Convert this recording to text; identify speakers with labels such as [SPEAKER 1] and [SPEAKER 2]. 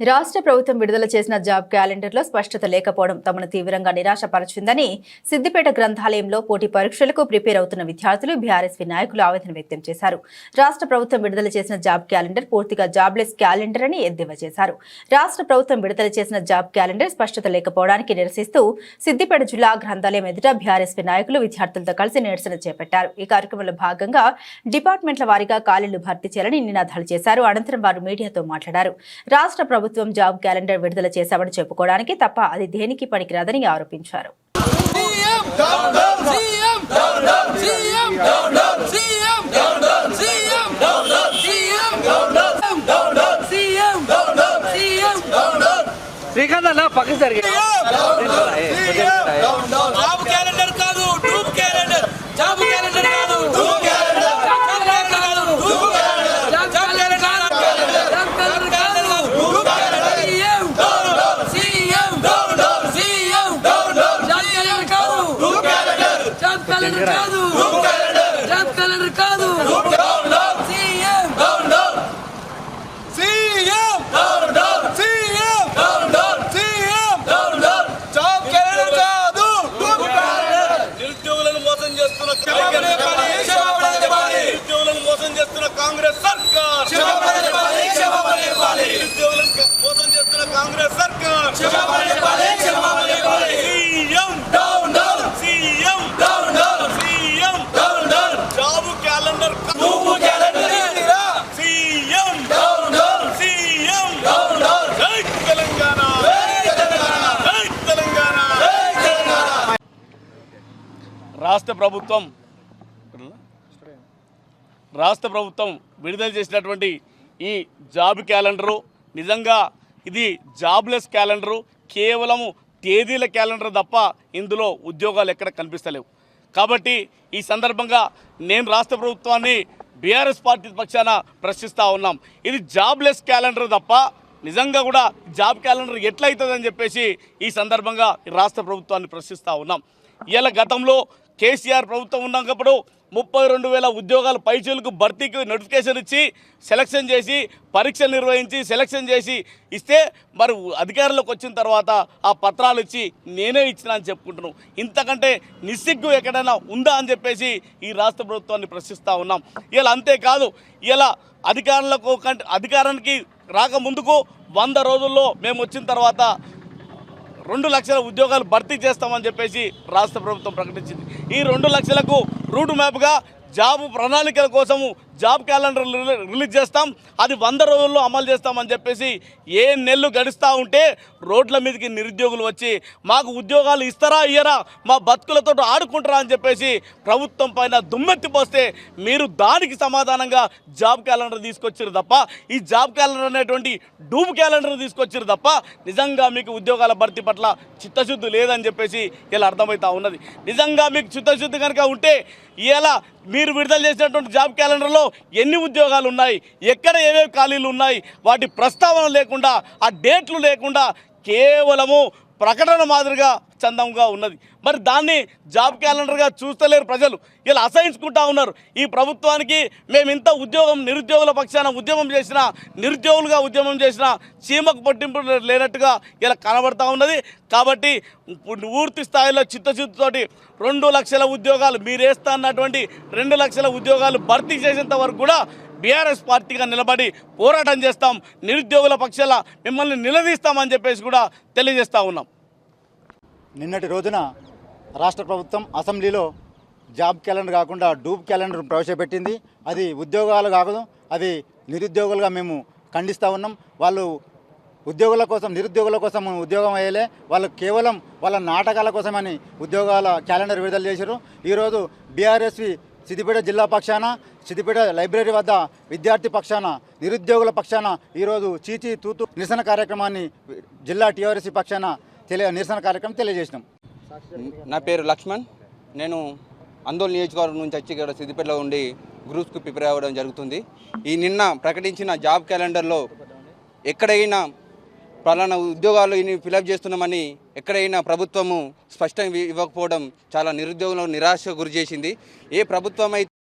[SPEAKER 1] రాష్ట్ర ప్రభుత్వం విడుదల చేసిన జాబ్ క్యాలెండర్లో స్పష్టత లేకపోవడం తమను తీవ్రంగా నిరాశపరచిందని సిద్దిపేట గ్రంథాలయంలో పోటీ పరీక్షలకు ప్రిపేర్ అవుతున్న విద్యార్థులు బీఆర్ఎస్వి నాయకులు ఆవేదన వ్యక్తం చేశారు. రాష్ట్ర ప్రభుత్వం విడుదల చేసిన జాబ్ క్యాలెండర్ పూర్తిగా జాబ్లెస్ క్యాలెండర్ అని ఎద్దేవా చేశారు. రాష్ట్ర ప్రభుత్వం విడుదల చేసిన జాబ్ క్యాలెండర్ స్పష్టత లేకపోవడానికి నిరసిస్తూ సిద్దిపేట జిల్లా గ్రంథాలయం ఎదుట బీఆర్ఎస్పీ నాయకులు విద్యార్థులతో కలిసి నిరసన చేపట్టారు. ఈ కార్యక్రమంలో భాగంగా డిపార్ట్మెంట్ల వారీగా ఖాళీలు భర్తీ చేయాలని నినాదాలు చేశారు. అనంతరం వారు మీడియాతో మాట్లాడారు. రాష్ట్ర ప్రభుత్వం జాబ్ క్యాలెండర్ విడుదల చేశామని చెప్పుకోవడానికి తప్ప అది దేనికి పనికిరాదని ఆరోపించారు
[SPEAKER 2] CM down down
[SPEAKER 3] చేస్తున్న నిరుద్యోగులను మోసం చేస్తున్న కాంగ్రెస్ సర్కార్. మోసం చేస్తున్న కాంగ్రెస్ సర్కార్. రాష్ట్ర ప్రభుత్వం రాష్ట్ర ప్రభుత్వం విడుదల చేసినటువంటి ఈ జాబ్ క్యాలెండరు నిజంగా ఇది జాబ్లెస్ క్యాలెండరు కేవలము తేదీల క్యాలెండర్ తప్ప ఇందులో ఉద్యోగాలు ఎక్కడ కనిపిస్తలేవు. కాబట్టి ఈ సందర్భంగా నేను రాష్ట్ర ప్రభుత్వాన్ని బీఆర్ఎస్ పార్టీ పక్షాన ప్రశ్నిస్తూ ఉన్నాం. ఇది జాబ్లెస్ క్యాలెండర్ తప్ప నిజంగా కూడా జాబ్ క్యాలెండర్ ఎట్లయితుందని చెప్పేసి ఈ సందర్భంగా రాష్ట్ర ప్రభుత్వాన్ని ప్రశ్నిస్తూ ఉన్నాం. ఇలా గతంలో కేసీఆర్ ప్రభుత్వం ఉన్నప్పుడు ముప్పై రెండు వేల ఉద్యోగాల పైచీలకు భర్తీకి నోటిఫికేషన్ ఇచ్చి సెలక్షన్ చేసి పరీక్షలు నిర్వహించి సెలక్షన్ చేసి ఇస్తే మరి అధికారంలోకి వచ్చిన తర్వాత ఆ పత్రాలు ఇచ్చి నేనే ఇచ్చిన అని చెప్పుకుంటున్నాం. ఇంతకంటే నిస్సిగ్గు ఎక్కడైనా ఉందా అని చెప్పేసి ఈ రాష్ట్ర ప్రభుత్వాన్ని ప్రశ్నిస్తూ ఉన్నాం. ఇలా అంతేకాదు ఇలా అధికారంలో కంటే అధికారానికి రాకముందుకు వంద రోజుల్లో మేము వచ్చిన తర్వాత రెండు లక్షల ఉద్యోగాలు భర్తీ చేస్తామని చెప్పేసి రాష్ట్ర ప్రభుత్వం ప్రకటించింది. ఈ రెండు లక్షలకు రూట్ మ్యాప్గా జాబ్ ప్రణాళికల కోసము జాబ్ క్యాలెండర్ రిలీ- రిలీజ్ చేస్తాం. అది వంద రోజుల్లో అమలు చేస్తామని చెప్పేసి ఏ నెలలు గడుస్తూ ఉంటే రోడ్ల మీదకి నిరుద్యోగులు వచ్చి మాకు ఉద్యోగాలు ఇస్తారా ఇయ్యరా మా బతుకులతో ఆడుకుంటారా అని చెప్పేసి ప్రభుత్వం పైన దుమ్మెత్తి పోస్తే మీరు దానికి సమాధానంగా జాబ్ క్యాలెండర్ తీసుకొచ్చారు తప్ప ఈ జాబ్ క్యాలెండర్ అనేటువంటి డూబ్ క్యాలెండర్ తీసుకొచ్చారు తప్ప నిజంగా మీకు ఉద్యోగాల భర్తీ పట్ల చిత్తశుద్ధి లేదని చెప్పేసి ఇలా అర్థమవుతా ఉన్నది. నిజంగా మీకు చిత్తశుద్ధి కనుక ఉంటే ఇలా మీరు విడుదల చేసినటువంటి జాబ్ క్యాలెండర్లో ఎన్ని ఉద్యోగాలు ఉన్నాయి ఎక్కడ ఏమేమి ఖాళీలు ఉన్నాయి వాటి ప్రస్తావన లేకుండా ఆ డేట్లు లేకుండా కేవలము ప్రకటన మాదిరిగా చందంగా ఉన్నది. మరి దాన్ని జాబ్ క్యాలెండర్గా చూస్తలేరు ప్రజలు. ఇలా అసహించుకుంటా ఉన్నారు. ఈ ప్రభుత్వానికి మేము ఇంత ఉద్యోగం నిరుద్యోగుల పక్షాన ఉద్యమం చేసిన నిరుద్యోగులుగా ఉద్యమం చేసిన చీమకు పట్టింపు లేనట్టుగా ఇలా కనబడతా ఉన్నది. కాబట్టి పూర్తి స్థాయిలో చిత్తశుద్ధితోటి రెండు లక్షల ఉద్యోగాలు మీరేస్తా అన్నటువంటి రెండు లక్షల ఉద్యోగాలు భర్తీ చేసేంత వరకు కూడా బీఆర్ఎస్ పార్టీగా నిలబడి పోరాటం చేస్తాం నిరుద్యోగుల పక్షాల మిమ్మల్ని నిలదీస్తామని చెప్పేసి కూడా తెలియజేస్తూ ఉన్నాం.
[SPEAKER 4] నిన్నటి రోజున రాష్ట్ర ప్రభుత్వం అసెంబ్లీలో జాబ్ క్యాలెండర్ కాకుండా డూబ్ క్యాలెండర్ ప్రవేశపెట్టింది. అది ఉద్యోగాలు కాకుండా అది నిరుద్యోగులుగా మేము ఖండిస్తూ ఉన్నాం. వాళ్ళు ఉద్యోగుల కోసం నిరుద్యోగుల కోసం ఉద్యోగం అయ్యలే. వాళ్ళు కేవలం వాళ్ళ నాటకాల కోసమని ఉద్యోగాల క్యాలెండర్ విడుదల చేశారు. ఈరోజు బీఆర్ఎస్వి సిద్దిపేట జిల్లా పక్షాన సిద్దిపేట లైబ్రరీ వద్ద విద్యార్థి పక్షాన నిరుద్యోగుల పక్షాన ఈరోజు చీచి తూతు నిరసన కార్యక్రమాన్ని జిల్లా టీఆర్ఎస్సీ పక్షాన తెలియ నిరసన కార్యక్రమం తెలియజేసినాం.
[SPEAKER 5] నా పేరు లక్ష్మణ్. నేను అందోళన నియోజకవర్గం నుంచి వచ్చి ఇక్కడ సిద్దిపేటలో ఉండి గ్రూప్స్కు ప్రిపేర్ అవ్వడం జరుగుతుంది. ఈ నిన్న ప్రకటించిన జాబ్ క్యాలెండర్లో ఎక్కడైనా పలానా ఉద్యోగాలు ఇన్ని ఫిలప్ చేస్తున్నామని ఎక్కడైనా ప్రభుత్వము స్పష్టంగా ఇవ్వకపోవడం చాలా నిరుద్యోగంలో నిరాశ గురి చేసింది. ఏ ప్రభుత్వం అయితే